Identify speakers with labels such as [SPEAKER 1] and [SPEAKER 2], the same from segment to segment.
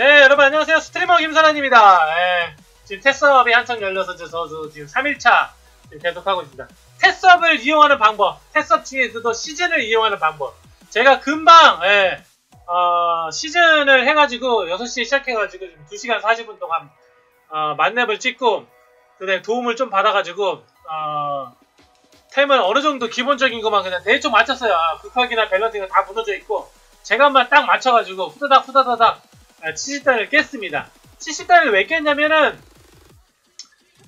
[SPEAKER 1] 네, 여러분 안녕하세요. 스트리머 김선환입니다. 예, 지금 테스업이 한창 열려서 저도 지금 3일차 계속하고 있습니다. 테스업을 이용하는 방법, 테스업 중에서도 시즌을 이용하는 방법. 제가 금방 예, 어, 시즌을 해가지고 6시에 시작해가지고 2시간 40분 동안 어, 만렙을 찍고 그다음에 도움을 좀 받아가지고 어, 템을 어느 정도 기본적인 것만 그냥 대충 맞췄어요. 아, 극학이나 밸런스가 다 무너져 있고 제가만 딱 맞춰가지고 후다닥 후다다닥 70단을 깼습니다. 70단을 왜 깼냐면은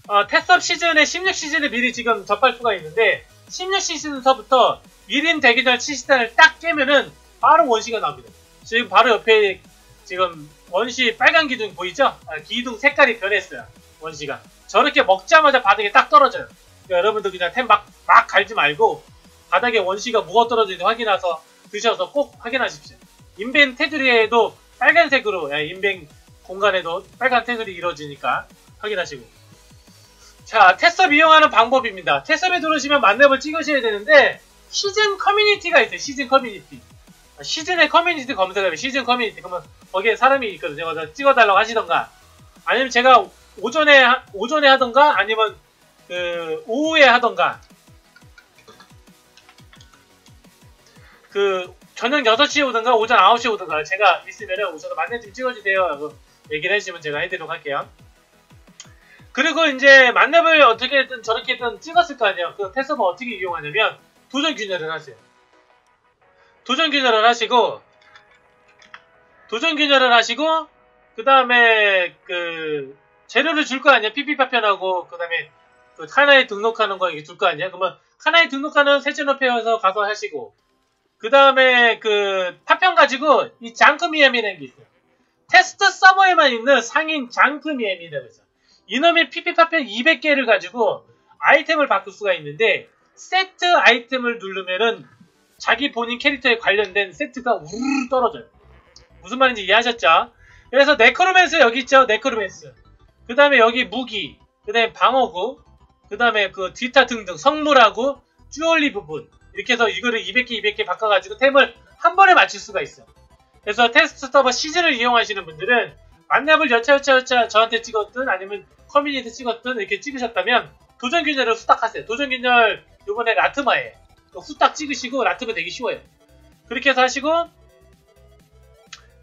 [SPEAKER 1] 어, 테스업 시즌에 16시즌을 미리 지금 접할 수가 있는데 16시즌서부터 1인 대기 전 70단을 딱 깨면은 바로 원시가 나옵니다. 지금 바로 옆에 지금 원시 빨간 기둥 보이죠? 아, 기둥 색깔이 변했어요. 원시가. 저렇게 먹자마자 바닥에 딱 떨어져요. 그러니까 여러분들 그냥 템 막 막 갈지 말고 바닥에 원시가 무거 떨어지는지 확인해서 드셔서 꼭 확인하십시오. 인벤 테두리에도 빨간색으로 예, 인벤 공간에도 빨간 테두리 이루어지니까 확인하시고 자 테스업 이용하는 방법입니다. 테스업에 들어오시면 만렙을 찍으셔야 되는데 시즌 커뮤니티가 있어요. 시즌 커뮤니티 시즌의 커뮤니티 검색하면 시즌 커뮤니티 그러면 거기에 사람이 있거든요. 그래서 찍어달라고 하시던가 아니면 제가 오전에 오전에 하던가 아니면 그 오후에 하던가 그 저녁 6시에 오든가 오전 9시에 오든가 제가 있으면은 우선 만렙 좀 찍어주세요. 라고 얘기를 해주시면 제가 해드리도록 할게요. 그리고 이제 만렙을 어떻게든 저렇게든 찍었을 거 아니에요. 그 테스업을 어떻게 이용하냐면 도전 균열을 하세요. 도전 균열을 하시고 도전 균열을 하시고 그 다음에 그 재료를 줄 거 아니야 PP 파편하고 그 다음에 그 카나에 등록하는 거 이게 줄 거 아니야 그러면 카나에 등록하는 세제노페어에서 가서 하시고 그 다음에 그 파편 가지고 이 장크미엠이라는 게 있어요. 테스트 서버에만 있는 상인 장크미엠이라고 있어요. 이놈의 PP 파편 200개를 가지고 아이템을 바꿀 수가 있는데 세트 아이템을 누르면은 자기 본인 캐릭터에 관련된 세트가 우르르 떨어져요. 무슨 말인지 이해하셨죠? 그래서 네크로맨스 여기 있죠? 네크로맨스. 그 다음에 여기 무기 그 다음에 방어구 그 다음에 그 뒤타 등등 성물하고 쭈얼리 부분 이렇게 해서 이거를 200개 200개 바꿔가지고 템을 한 번에 맞출 수가 있어 그래서 테스트 서버 시즌을 이용하시는 분들은 만납을 여차여차여차 저한테 찍었든 아니면 커뮤니티 찍었든 이렇게 찍으셨다면 도전균열을 후딱하세요. 도전균열 요번에 라트마에 후딱 찍으시고 라트마 되기 쉬워요. 그렇게 해서 하시고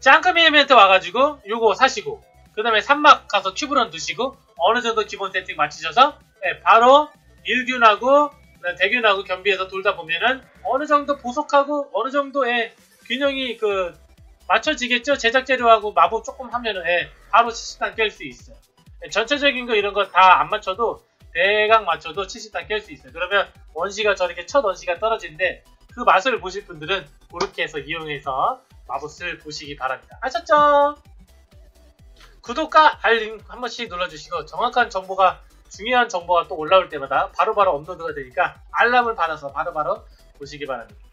[SPEAKER 1] 짱크미엠한테 와가지고 요거 사시고 그 다음에 산막 가서 큐브런 두시고 어느 정도 기본 세팅 맞추셔서 네, 바로 일균하고 대균하고 겸비해서 돌다 보면은 어느 정도 보석하고 어느 정도의 균형이 그 맞춰지겠죠? 제작 재료하고 마법 조금 하면은 예, 바로 70단 깰 수 있어요. 예, 전체적인 거 이런 거 다 안 맞춰도 대강 맞춰도 70단 깰 수 있어요. 그러면 원시가 저렇게 첫 원시가 떨어지는데 그 맛을 보실 분들은 그렇게 해서 이용해서 마법을 보시기 바랍니다. 아셨죠? 구독과 알림 한 번씩 눌러주시고 정확한 정보가 중요한 정보가 또 올라올 때마다 바로바로 바로 업로드가 되니까 알람을 받아서 바로바로 바로 보시기 바랍니다.